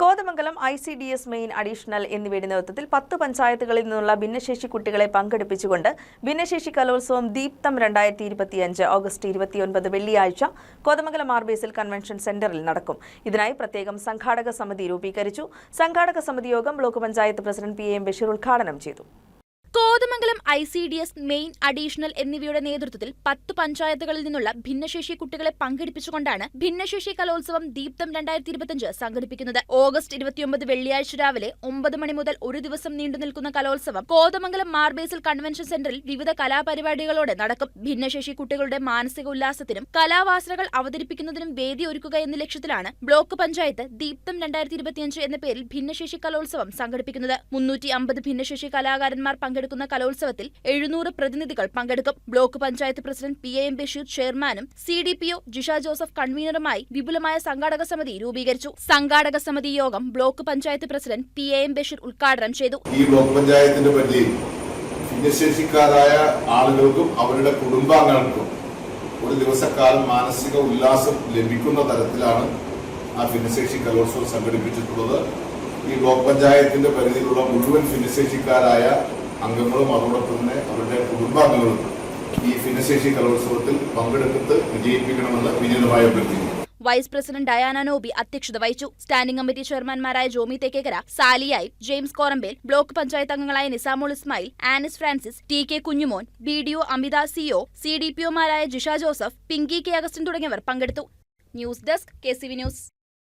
Kothamangalam I C D S main additional എന്നിവയുടെ നേതൃത്വത്തിൽ പത്ത് പഞ്ചായത്തുകളിൽ നിന്നുള്ള ഭിന്നശേഷി കുട്ടികളെ പങ്കെടുപ്പിച്ചുകൊണ്ട് ഭിന്നശേഷി കലോത്സവം ദീപ്തം രണ്ടായിരത്തി ഇരുപത്തിയഞ്ച് ഓഗസ്റ്റ് ഇരുപത്തിയൊൻപത് വെള്ളിയാഴ്ച കോതമംഗലം ആർബേസിൽ കൺവെൻഷൻ സെന്ററിൽ നടക്കും. ഇതിനായി പ്രത്യേകം സംഘാടക സമിതി രൂപീകരിച്ചു. സംഘാടക സമിതി യോഗം block panchayat president P M Basheer ഉദ്ഘാടനം ചെയ്തു. Kothamangalam I C D S main additional എന്നിവയുടെ നേതൃത്വത്തിൽ പത്ത് പഞ്ചായത്തുകളിൽ നിന്നുള്ള ഭിന്നശേഷി കുട്ടികളെ പങ്കെടുപ്പിച്ചുകൊണ്ടാണ് ഭിന്നശേഷി കലോത്സവം ദീപ്തം രണ്ടായിരത്തി ഇരുപത്തിയഞ്ച് സംഘടിപ്പിക്കുന്നത്. ഓഗസ്റ്റ് ഇരുപത്തിയൊമ്പത് വെള്ളിയാഴ്ച രാവിലെ ഒമ്പത് മണി മുതൽ ഒരു ദിവസം നീണ്ടു നിൽക്കുന്ന കലോത്സവം കോതമംഗലം മാർബേസിൽ കൺവെൻഷൻ സെന്ററിൽ വിവിധ കലാപരിപാടികളോടെ നടക്കും. ഭിന്നശേഷി കുട്ടികളുടെ മാനസിക ഉല്ലാസത്തിനും കലാവാസനകൾ അവതരിപ്പിക്കുന്നതിനും വേദി ഒരുക്കുക എന്ന ലക്ഷ്യത്തിലാണ് ബ്ലോക്ക് പഞ്ചായത്ത് ദീപ്തം രണ്ടായിരത്തി ഇരുപത്തിയഞ്ച് എന്ന പേരിൽ ഭിന്നശേഷി കലോത്സവം സംഘടിപ്പിക്കുന്നത്. മുന്നൂറ്റി അമ്പത് ഭിന്നശേഷി കലാകാരന്മാർ പങ്കെടുക്കുന്ന കലോത്സവത്തിൽ എഴുന്നൂറ് പ്രതിനിധികൾ പങ്കെടുക്കും. Block panchayat president P. A. M. Basheer ചെയർമാനും C. D. P. O. Jisha Joseph കൺവീനറുമായി വിപുലമായ സംഘാടക സമിതി രൂപീകരിച്ചു. സംഘാടക സമിതി യോഗം block panchayat president P. A. M. Basheer ഉദ്ഘാടനം ചെയ്തു. ഈ ബ്ലോക്ക് പഞ്ചായത്തിന്റെ പരിധിയിൽ ഭിന്നശേഷിക്കാരായ ആളുകൾക്കും അവരുടെ കുടുംബാംഗങ്ങൾക്കും ഒരു ദിവസക്കാലം മാനസിക ഉല്ലാസം ലഭിക്കുന്ന തരത്തിലാണ് ആ ഭിന്നശേഷി കലോത്സവം സംഘടിപ്പിച്ചിട്ടുള്ളത്. ഈ ബ്ലോക്ക് പഞ്ചായത്തിന്റെ പരിധിയിലുള്ള മുഴുവൻ ഭിന്നശേഷിക്കാരായ അംഗങ്ങളും അതോടൊപ്പം തന്നെ അവരുടെ കുടുംബാംഗങ്ങളും ഈ ഭിന്നശേഷി കലോത്സവത്തിൽ പങ്കെടുത്ത് വിജയിപ്പിക്കണമെന്ന് വിനീതമായി അഭ്യർത്ഥിക്കുന്നു. വൈസ് പ്രസിഡന്റ് ഡയാന നോബി അധ്യക്ഷത വഹിച്ചു. സ്റ്റാൻഡിംഗ് കമ്മിറ്റി ചെയർമാൻമാരായ ജോമി തേക്കേക്കര സാലിയായി ജെയിംസ് കോറമ്പേൽ ബ്ലോക്ക് പഞ്ചായത്ത് അംഗങ്ങളായ Nisamol Ismail Anis Francis T K Kunjumon B D O Amitha CO C D P ഒമാരായ Jisha Joseph Pinky K Augustine തുടങ്ങിയവർ പങ്കെടുത്തു. News desk K C V news.